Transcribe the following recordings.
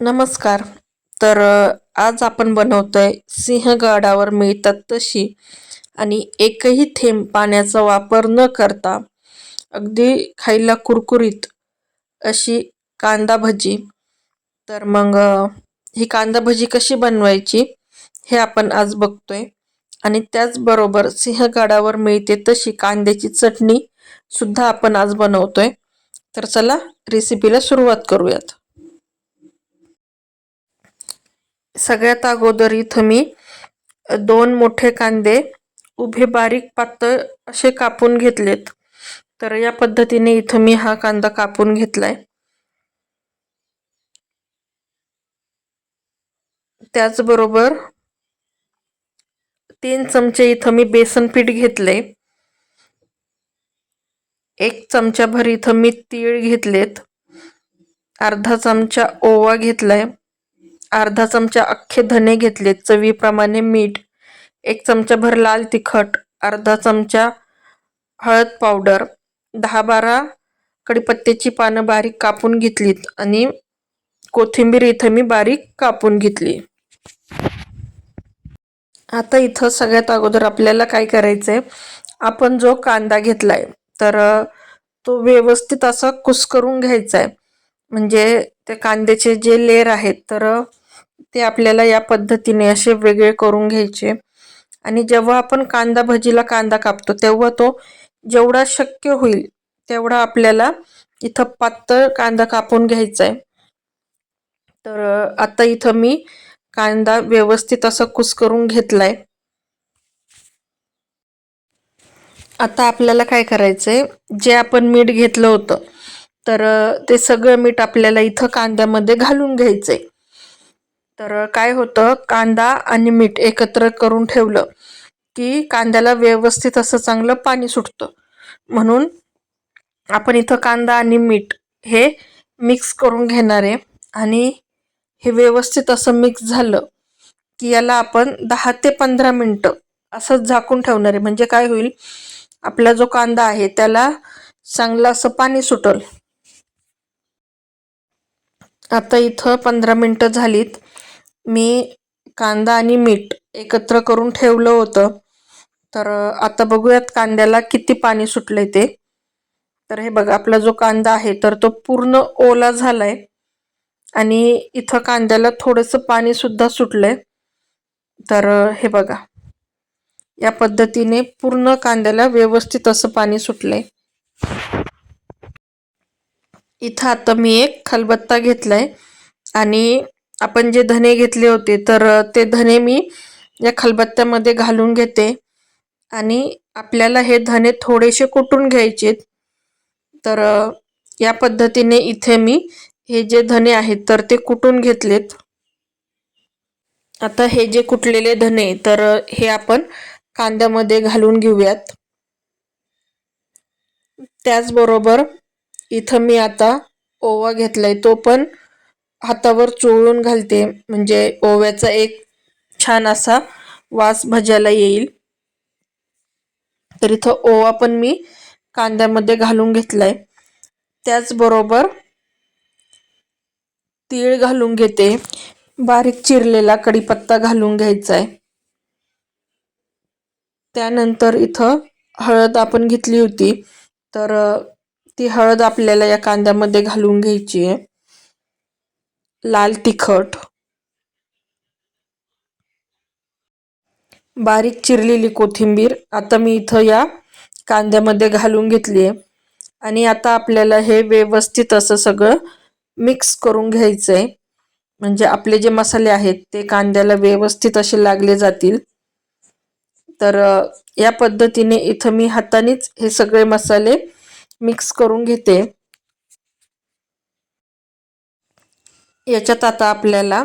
नमस्कार. तर आज आपण बनवतोय सिंहगडावर मिळतात तशी आणि एकही थेंब पाण्याचा वापर न करता अगदी खायला कुरकुरीत अशी कांदा भजी. तर मग ही कांदा भजी कशी बनवायची हे आपण आज बघतोय आणि त्याचबरोबर सिंहगडावर मिळते तशी कांद्याची चटणी सुद्धा आपण आज बनवतोय. तर चला रेसिपीला सुरुवात करूयात. सगळ्यात अगोदर इथं मी दोन मोठे कांदे उभे बारीक पातळ असे कापून घेतलेत. तर या पद्धतीने इथं मी हा कांदा कापून घेतलाय. त्याचबरोबर तीन चमचे इथं मी बेसन पीठ घेतले एक चमचाभर इथं मी तीळ घेतलेत. अर्धा चमचा ओवा घेतलाय. अर्धा चमचा अख्खे धने घेतले. चवीप्रमाणे मीठ एक चमचाभर लाल तिखट अर्धा चमचा हळद पावडर दहा बारा कडीपत्त्याची पानं बारीक कापून घेतलीत आणि कोथिंबीर इथं मी बारीक कापून घेतली. आता इथं सगळ्यात अगोदर आपल्याला काय करायचंय आपण जो कांदा घेतलाय तर तो व्यवस्थित असा कुस्करून घ्यायचा आहे म्हणजे ते कांद्याचे जे लेअर आहेत तर ते आपल्याला या पद्धतीने असे वेगळे करून घ्यायचे. आणि जेव्हा आपण कांदा भजीला कांदा कापतो तेव्हा तो जेवढा शक्य होईल तेवढा आपल्याला इथं पातळ कांदा कापून घ्यायचा आहे तर आता इथं मी कांदा व्यवस्थित असं कुस्करून घेतलाय. आता आपल्याला काय करायचंय जे आपण मीठ घेतलं होतं तर ते सगळं मीठ आपल्याला इथं कांद्यामध्ये घालून घ्यायचंय. तर काय होतं कांदा आणि मीठ एकत्र करून ठेवलं की कांद्याला व्यवस्थित असं चांगलं पाणी सुटतं. म्हणून आपण इथं कांदा आणि मीठ हे मिक्स करून घेणार आहे आणि हे व्यवस्थित असं मिक्स झालं की याला आपण दहा ते पंधरा मिनटं असंच झाकून ठेवणार आहे. म्हणजे काय होईल आपला जो कांदा आहे त्याला चांगलं असं पाणी सुटल. आता इथं पंधरा मिनटं झालीत. मी कांदा आणि मीठ एकत्र करून ठेवलं होतं. तर आता बघूयात कांद्याला किती पाणी सुटलंय ते. तर हे बघा आपला जो कांदा आहे तर तो पूर्ण ओला झालाय. आणि इथं कांद्याला थोडंसं पाणी सुद्धा सुटलंय. तर हे बघा. या पद्धतीने पूर्ण कांद्याला व्यवस्थित असं पाणी सुटलंय. इथं आता मी एक खलबत्ता घेतलाय. आणि आपण जे धने घेतले होते तर ते धने मी या खलबत्त्यामध्ये घालून घेते. आणि आपल्याला हे धने थोडेसे कुटून घ्यायचे तर या पद्धतीने इथे मी हे जे धने आहेत तर ते कुटून घेतलेत. आता हे जे कुटलेले धने तर हे आपण कांद्यामध्ये घालून घेऊयात. त्याचबरोबर इथं मी आता ओवा घेतलाय तो पण हातावर चोळून घालते. म्हणजे ओव्याचा एक छान असा वास भज्याला येईल. तर इथं ओवा पण मी कांद्यामध्ये घालून घेतलाय. त्याचबरोबर तीळ घालून घेते. बारीक चिरलेला कढीपत्ता घालून घ्यायचा आहे त्यानंतर इथं हळद आपण घेतली होती. तर ती हळद आपल्याला या कांद्यामध्ये घालून घ्यायची आहे. लाल तिखट. बारीक चिरलेली कोथिंबीर. आता मी इथं या कांद्यामध्ये घालून घेतली आहे. आणि आता आपल्याला हे व्यवस्थित असं सगळं मिक्स करून घ्यायचं आहे. म्हणजे आपले जे मसाले आहेत ते कांद्याला व्यवस्थित असे लागले जातील. तर या पद्धतीने इथं मी हातानेच हे सगळे मसाले मिक्स करून घेते. याच्यात आता आपल्याला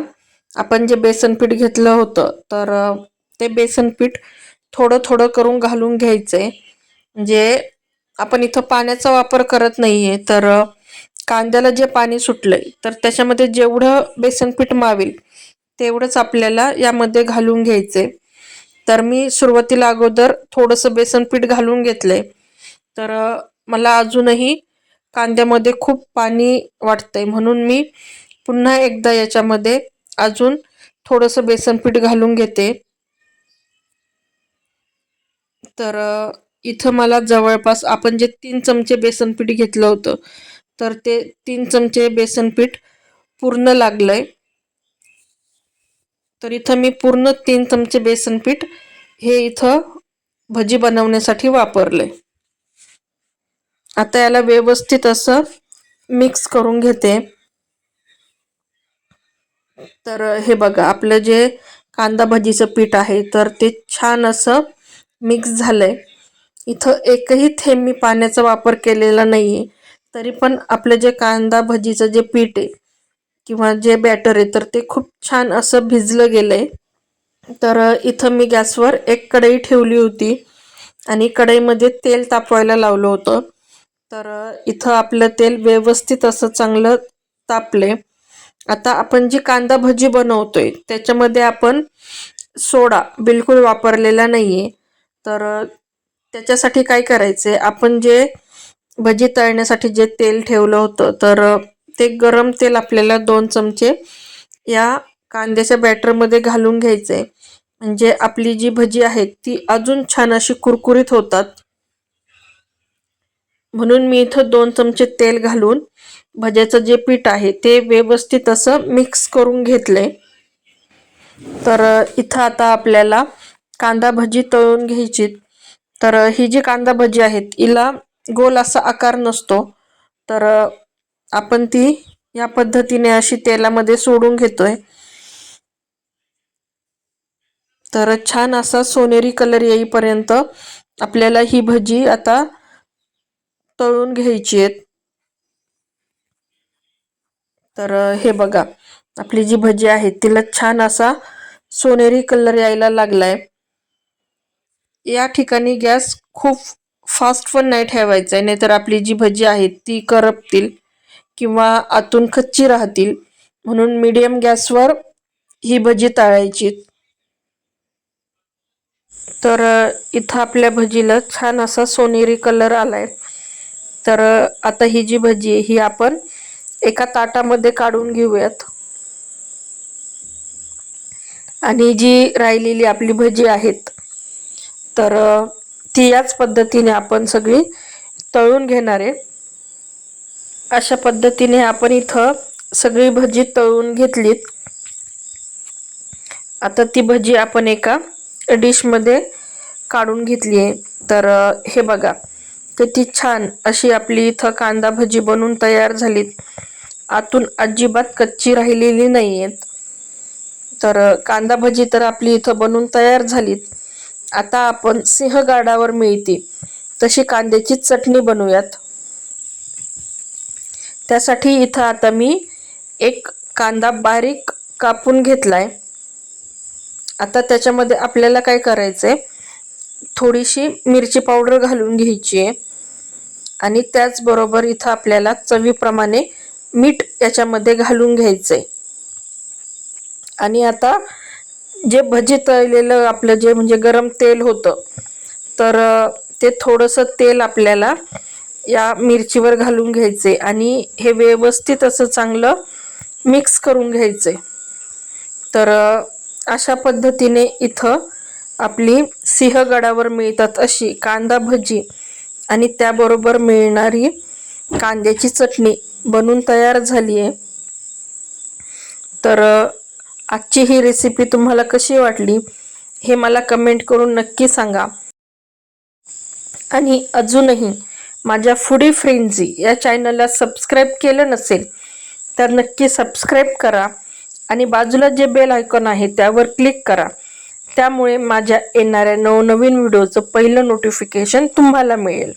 आपण जे बेसन पीठ घेतलं होतं तर ते बेसन पीठ थोडं थोडं करून घालून घ्यायचंय म्हणजे आपण इथं पाण्याचा वापर करत नाहीये तर कांद्याला जे पाणी सुटलंय तर त्याच्यामध्ये जेवढं बेसन पीठ मावेल तेवढंच आपल्याला यामध्ये घालून घ्यायचंय तर मी सुरुवातीला अगोदर थोडंसं बेसन पीठ घालून घेतलंय. तर मला अजूनही कांद्यामध्ये खूप पाणी वाटतंय. म्हणून मी पुन्हा एकदा याच्यामध्ये अजून थोडंसं बेसन पीठ घालून घेते. तर इथं मला जवळपास आपण जे तीन चमचे बेसन पीठ घेतलं होतं तर ते तीन चमचे बेसन पीठ पूर्ण लागलंय. तर इथं मी पूर्ण तीन चमचे बेसन पीठ हे इथं भजी बनवण्यासाठी वापरले आता याला व्यवस्थित असं मिक्स करून घेते. तर हे बघा आपलं जे कांदा भजीचं पीठ आहे तर ते छान असं मिक्स झालंय. इथं एकही थेंब मी पाण्याचा वापर केलेला नाहीये. तरी पण आपलं जे कांदा भजीचं जे पीठ आहे किंवा जे बॅटर आहे तर ते खूप छान असं भिजलं गेलंय. तर इथं मी गॅसवर एक कढई ठेवली होती आणि कढईमध्ये तेल तापवायला लावलं होतं. तर इथं आपलं तेल व्यवस्थित असं चांगलं तापले. आता आपण जी कांदा भजी बनवतोय त्याच्यामध्ये आपण सोडा बिलकुल वापरलेला नाहीये. तर त्याच्यासाठी काय करायचंय आपण जे भजी तळण्यासाठी जे तेल ठेवलं होतं तर ते गरम तेल आपल्याला दोन चमचे या कांद्याच्या बॅटरमध्ये घालून घ्यायचंय. म्हणजे आपली जी भजी आहे ती अजून छान अशी कुरकुरीत होतात. म्हणून मी इथं दोन चमचे तेल घालून भज्याचं जे पीठ आहे ते व्यवस्थित असं मिक्स करून घेतले तर इथं आता आपल्याला कांदा भजी तळून घ्यायची. तर ही जी कांदा भजी आहेत हिला गोल असा आकार नसतो. तर आपण ती या पद्धतीने अशी तेलामध्ये सोडून घेतोय. तर छान असा सोनेरी कलर येईपर्यंत आपल्याला ही भजी आता तळून घ्यायची आहेत तर हे बघा आपली जी भजी आहे तिला छान असा सोनेरी कलर यायला लागलाय. या ठिकाणी गॅस खूप फास्ट पण नाही ठेवायचा आहे नाहीतर आपली जी भजी आहे ती करपतील किंवा आतून कच्ची राहतील. म्हणून मीडियम गॅसवर ही भजी तळायची तर इथं आपल्या भजीला छान असा सोनेरी कलर आलाय. तर आता ही जी भजी आहे ही आपण एका ताटामध्ये काढून घेऊयात. आणि जी राहिलेली आपली भजी आहेत तर ती याच पद्धतीने आपण सगळी तळून घेणार आहे. अशा पद्धतीने आपण इथं सगळी भजी तळून घेतलीत. आता ती भजी आपण एका डिशमध्ये काढून घेतली आहे. तर हे बघा. किती छान अशी आपली इथं कांदा भजी बनून तयार झालीत. आतून अजिबात कच्ची राहिलेली नाही आहेत तर कांदा भजी तर आपली इथं बनून तयार झालीत. आता आपण सिंहगाडावर मिळते. तशी कांद्याची चटणी बनवूयात त्यासाठी इथं आता मी एक कांदा बारीक कापून घेतलाय. आता त्याच्यामध्ये आपल्याला काय करायचंय? थोडीशी मिरची पावडर घालून घ्यायची आहे. आणि त्याचबरोबर इथं आपल्याला चवीप्रमाणे मीठ याच्यामध्ये घालून घ्यायचंय. आणि आता जे भजी तळलेलं आपलं जे म्हणजे गरम तेल होतं तर ते थोडंसं तेल आपल्याला या मिरचीवर घालून घ्यायचे आणि हे व्यवस्थित असं चांगलं मिक्स करून घ्यायचे तर अशा पद्धतीने इथं आपली सिंहगडावर मिळतात अशी कांदा भजी आणि त्याबरोबर मिळणारी कांद्याची चटणी बनून तयार झाली आहे. तर आजची ही रेसिपी तुम्हाला कशी वाटली हे मला कमेंट करून नक्की सांगा. आणि अजूनही माझ्या फुडी फ्रेंझी या चॅनलला सबस्क्राईब केलं नसेल तर नक्की सबस्क्राईब करा आणि बाजूला जे बेल आयकॉन आहे त्यावर क्लिक करा. त्यामुळे माझ्या येणाऱ्या नवनवीन व्हिडिओचं पहिलं नोटिफिकेशन तुम्हाला मिळेल.